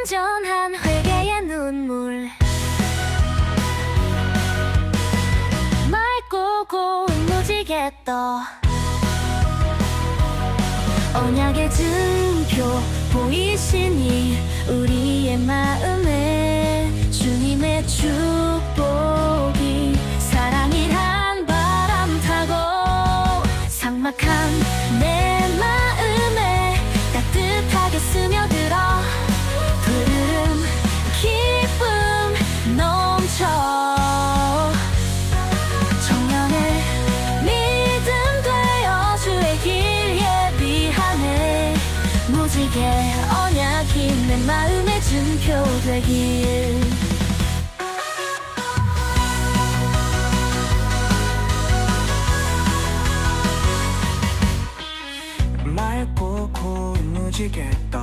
온전한 회개의 눈물. 맑고 고운 무지개 떠. 언약의 증표 보이시니 지개 언약이 내 마음의 증표 되길. 맑고 고운 무지개 떠